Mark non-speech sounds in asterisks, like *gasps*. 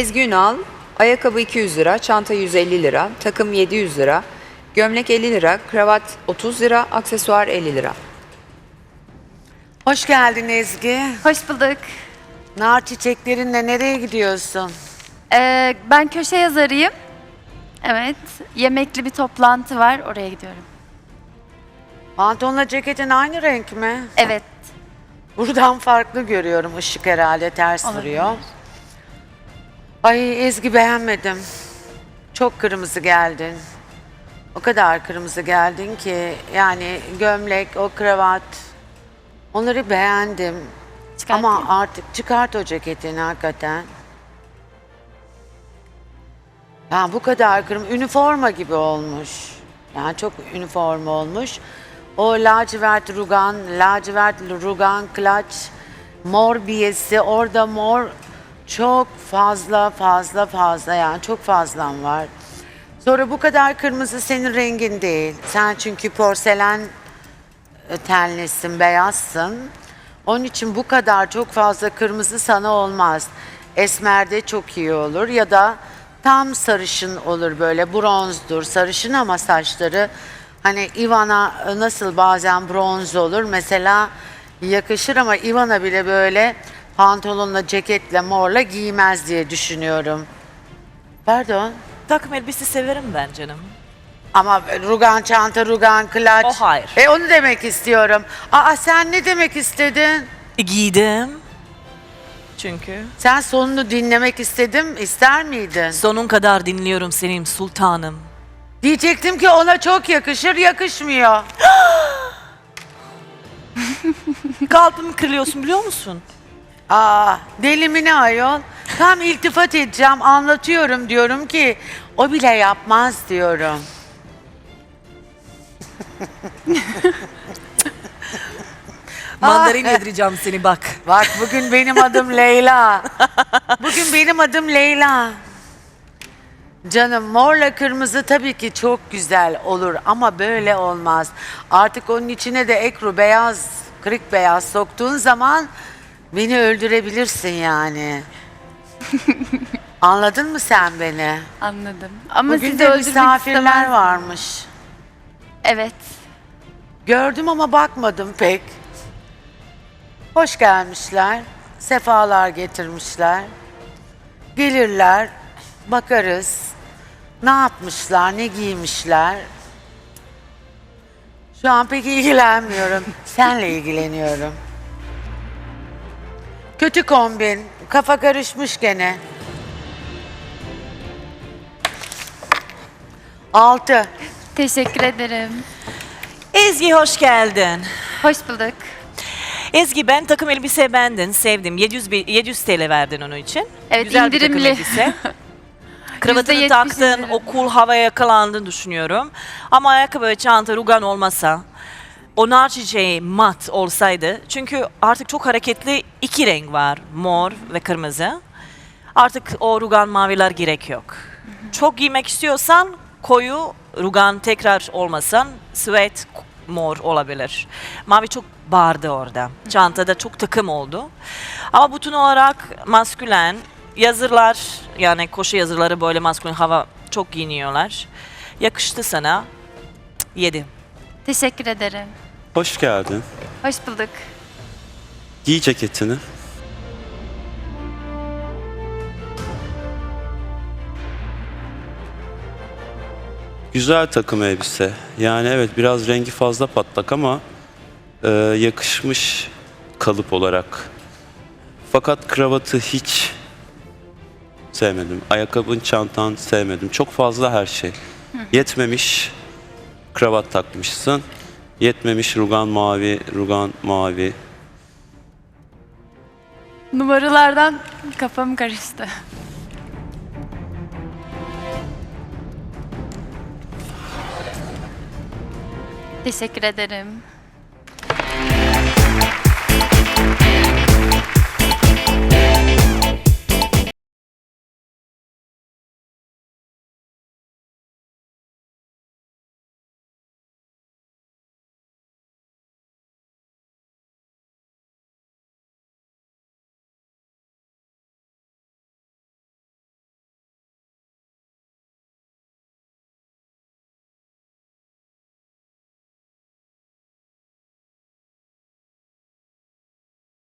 Ezgi Ünal, ayakkabı 200 lira, çanta 150 lira, takım 700 lira, gömlek 50 lira, kravat 30 lira, aksesuar 50 lira. Hoş geldin Ezgi. Hoş bulduk. Nar çiçeklerinle nereye gidiyorsun? Ee, ben köşe yazarıyım. Evet. Yemekli bir toplantı var. Oraya gidiyorum. Pantolonla ceketin aynı renk mi? Evet. Buradan farklı görüyorum. Işık herhalde ters Olabilir. vuruyor. Ay Ezgi beğenmedim. Çok kırmızı geldin. O kadar kırmızı geldin ki yani gömlek, o kravat onları beğendim. Çıkartayım. Ama artık çıkart o ceketini hakikaten. Ya bu kadar kırmızı, üniforma gibi olmuş. Yani çok üniforma olmuş. O lacivert rugan, lacivert rugan clutch, mor biyesi, orada mor çok fazla fazla fazla yani çok fazlan var. Sonra bu kadar kırmızı senin rengin değil. Sen çünkü porselen e, tenlisin, beyazsın. Onun için bu kadar çok fazla kırmızı sana olmaz. Esmerde çok iyi olur ya da tam sarışın olur böyle bronzdur. Sarışın ama saçları hani Ivana e, nasıl bazen bronz olur mesela yakışır ama Ivana bile böyle pantolonla, ceketle, morla giymez diye düşünüyorum. Pardon. Takım elbise severim ben canım. Ama rugan çanta, rugan klaç. O hayır. E onu demek istiyorum. Aa sen ne demek istedin? E, Giydim. Çünkü Sen sonunu dinlemek istedim, ister miydin? sonun kadar dinliyorum senin sultanım. Diyecektim ki ona çok yakışır, yakışmıyor. *gasps* Kalbimi kırıyorsun biliyor musun? Aa deli mi ne ayol? Tam iltifat edeceğim, anlatıyorum diyorum ki o bile yapmaz diyorum. *laughs* Mandarin yedireceğim seni bak. Bak bugün benim adım Leyla. Bugün benim adım Leyla. Canım morla kırmızı tabii ki çok güzel olur ama böyle olmaz. Artık onun içine de ekru beyaz, kırık beyaz soktuğun zaman beni öldürebilirsin yani. *laughs* Anladın mı sen beni? Anladım. Ama Bugün sizi de öldürmek misafirler istemezdim. varmış. Evet. Gördüm ama bakmadım pek. Hoş gelmişler. Sefalar getirmişler. Gelirler, bakarız. Ne yapmışlar, ne giymişler. Şu an pek ilgilenmiyorum. *laughs* Senle ilgileniyorum. Kötü kombin. Kafa karışmış gene. Altı. Teşekkür ederim. Ezgi hoş geldin. Hoş bulduk. Ezgi ben takım elbise bendin sevdim. 700, bi- 700 TL verdin onun için. Evet, Güzel bir takım indirimli. elbise. *laughs* Kravatını %70 taktın, indirim. o cool havaya yakalandın düşünüyorum. Ama ayakkabı ve çanta rugan olmasa, o nar çiçeği mat olsaydı, çünkü artık çok hareketli iki renk var, mor ve kırmızı. Artık o rugan maviler gerek yok. Çok giymek istiyorsan koyu rugan tekrar olmasan sweat mor olabilir. Mavi çok bağırdı orada. Çantada çok takım oldu. Ama bütün olarak maskülen yazırlar yani koşu yazırları böyle maskülen hava çok giyiniyorlar. Yakıştı sana. Yedi. Teşekkür ederim. Hoş geldin. Hoş bulduk. Giy ceketini. Güzel takım elbise. Yani evet biraz rengi fazla patlak ama e, yakışmış kalıp olarak. Fakat kravatı hiç sevmedim. Ayakkabın, çantan sevmedim. Çok fazla her şey. Yetmemiş kravat takmışsın. Yetmemiş rugan mavi, rugan mavi. Numaralardan kafam karıştı. Teşekkür ederim.